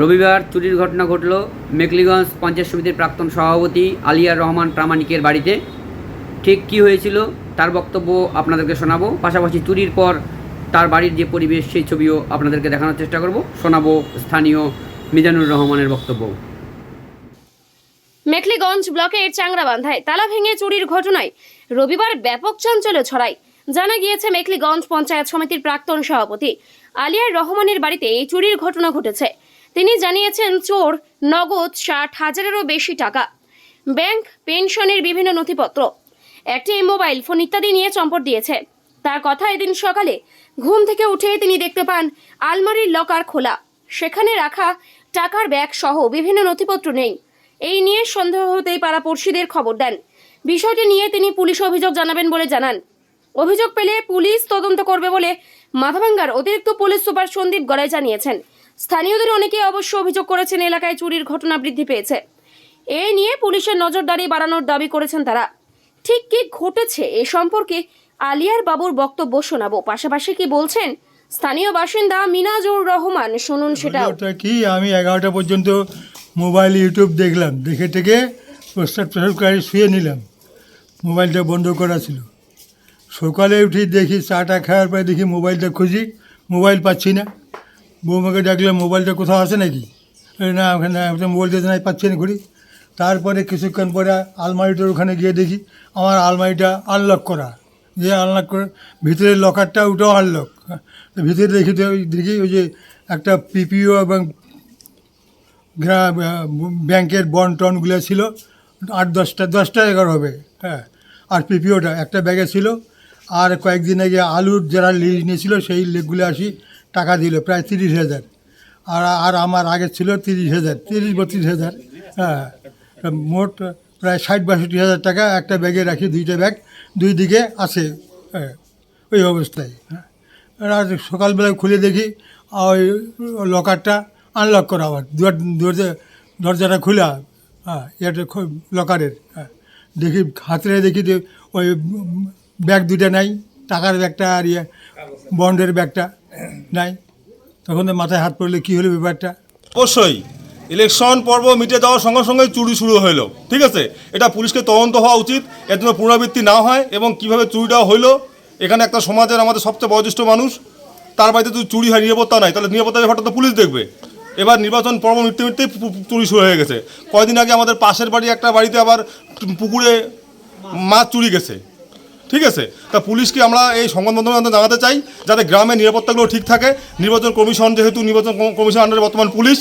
রবিবার চুরির ঘটনা ঘটল মেকলিগঞ্জ পঞ্চায়েত সমিতির প্রাক্তন সভাপতি আলিয়ার রহমান প্রামাণিকের বাড়িতে। ঠিক কী হয়েছিল তার বক্তব্য আপনাদেরকে শোনাবো। পাশাপাশি চুরির পর তার বাড়ির যে পরিবেশ, সেই ছবিও আপনাদেরকে দেখানোর চেষ্টা করব। শোনাবো স্থানীয় মিজানুর রহমানের বক্তব্য। মেখলিগঞ্জ ব্লকের চাংরাবান্ধায় তালা ভেঙে চুরির ঘটনায় রবিবার ব্যাপক চাঞ্চল্য ছড়ায়। জানা গিয়েছে মেখলিগঞ্জ পঞ্চায়েত সমিতির প্রাক্তন সভাপতি আলিয়ার রহমানের বাড়িতে এই চুরির ঘটনা ঘটেছে। তিনি জানিয়েছেন, চোর নগদ ষাট হাজারেরও বেশি টাকা, ব্যাংক, পেনশনের বিভিন্ন নথিপত্র, একটি মোবাইল ফোন ইত্যাদি নিয়ে চম্পট দিয়েছে। তার কথা এদিন সকালে ঘুম থেকে উঠে তিনি দেখতে পান, আলমারির লকার খোলা। সেখানে রাখা টাকার ব্যাগ সহ বিভিন্ন নথিপত্র নেই। এই নিয়ে সন্দেহ হতেই পাড়াপড়শিদের খবর দেন। বিষয়টি নিয়ে তিনি পুলিশ অভিযোগ জানাবেন বলে জানান। অভিযোগ পেলে পুলিশ তদন্ত করবে বলে মাথাভাঙ্গার অতিরিক্ত পুলিশ সুপার সন্দীপ গড়াই জানিয়েছেন। স্থানীয়দের অনেকে অবশ্য অভিযোগ করেছেন এলাকায় চুরির ঘটনা বৃদ্ধি পেয়েছে। এ নিয়ে পুলিশের নজরদারি বাড়ানোর দাবি করেছেন তারা। ঠিক কি ঘটেছে এ সম্পর্কে আলিয়ার বাবুর বক্তব্য শোনাবো। পাশাপাশি কি বলছেন স্থানীয় বাসিন্দা মিনাজুর রহমান? শুনুন সেটা। কি? আমি এগারোটা পর্যন্ত মোবাইল, ইউটিউব দেখলাম। দেখে থেকে প্রস্তাব প্রস্তাব করে শুয়ে নিলাম। মোবাইলটা বন্ধ করা ছিল। সকালে উঠে দেখি চাটা খাওয়ার পরে দেখি মোবাইলটা খুঁজি, মোবাইল পাচ্ছি না। বৌমাকে ডাকলাম, মোবাইলটা কোথাও আছে নাকি? না, ওখানে মোবাইলটা নাই, পাচ্ছি না ঘুরি। তারপরে কিছুক্ষণ পরে আলমারিটার ওখানে গিয়ে দেখি, আমার আলমারিটা আনলক করা। যে আনলক করে, ভিতরের লকারটা ওটাও আনলক ভিতরে দেখি দেখি ওই যে একটা পিপিও এবং ব্যাংকের বন টনগুলো ছিল, আট, দশটা দশটা, এগারো হবে হ্যাঁ। আর পিপিওটা একটা ব্যাগে ছিল আর কয়েকদিন আগে আলুর যারা লিজ নিয়েছিল, সেই লেগগুলো আসি টাকা দিল, প্রায় তিরিশ হাজার। আর আর আমার আগে ছিল তিরিশ হাজার, তিরিশ, বত্রিশ হাজার হ্যাঁ। মোট প্রায় ষাট, বাষট্টি হাজার টাকা একটা ব্যাগে রাখি, দুইটা ব্যাগ, দুই দিকে আছে হ্যাঁ ওই অবস্থায় হ্যাঁ। আর সকালবেলায় খুলে দেখি ওই লকারটা আনলক করা আবার দুয়ার, দরজা, দরজাটা খোলা হ্যাঁ এটা লকারের হ্যাঁ। দেখি হাতে দেখি যে ওই ব্যাগ দুইটা নাই, টাকার ব্যাগটা আর ইয়ে বন্ডের ব্যাগটা নাই। তখন মাথায় হাত পড়লে কী হলো ব্যাপারটা? অবশ্যই, ইলেকশন পর্ব মিটে যাওয়ার সঙ্গে সঙ্গে চুরি শুরু হলো ঠিক আছে? এটা পুলিশকে তদন্ত হওয়া উচিত, এর জন্য পুনরাবৃত্তি না হয় এবং কীভাবে চুরিটা হইল, এখানে একটা সমাজের আমাদের সবচেয়ে বয়োজ্যেষ্ঠ মানুষ, তার বাড়িতে যদি চুরি হয়, নিরাপত্তা নাই, তাহলে নিরাপত্তা ব্যাপারটা তো পুলিশ দেখবে। এবার নির্বাচন পর্ব মিটতে মিটতেই চুরি শুরু হয়ে গেছে। কয়দিন আগে আমাদের পাশের বাড়ি একটা বাড়িতে আবার পুকুরে মাছ চুরি গেছে। ঠিক আছে? তা পুলিশকে আমরা এই সংবাদ মাধ্যমের মাধ্যমে জানাতে চাই, যাতে গ্রামের নিরাপত্তাগুলো ঠিক থাকে। নির্বাচন কমিশন যেহেতু নির্বাচন কমিশন আন্ডারে বর্তমান পুলিশ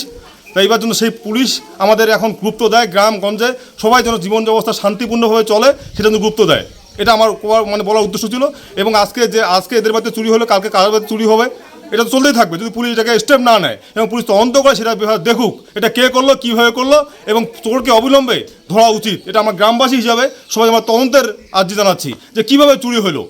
তাই এবার জন্য সেই পুলিশ আমাদের এখন গুরুত্ব দেয় গ্রামগঞ্জে। সবাই যেন জীবন ব্যবস্থা শান্তিপূর্ণভাবে চলে, সেটা যেন গুরুত্ব দেয়। এটা আমার মানে বলার উদ্দেশ্য ছিল। এবং আজকে যে আজকে এদের বাড়িতে চুরি হলো, কালকে কারোর বাড়িতে চুরি হবে এটা তো চলতেই থাকবে। যদি পুলিশ এটাকে স্টেপ না নেয় এবং পুলিশ তদন্ত করে সেটা দেখুক, এটা কে করল, কীভাবে করল এবং চোরকে অবিলম্বে ধরা উচিত। এটা আমার গ্রামবাসী হিসাবে সবাই আমার তদন্তের আর্জি জানাচ্ছি যে কীভাবে চুরি হলো।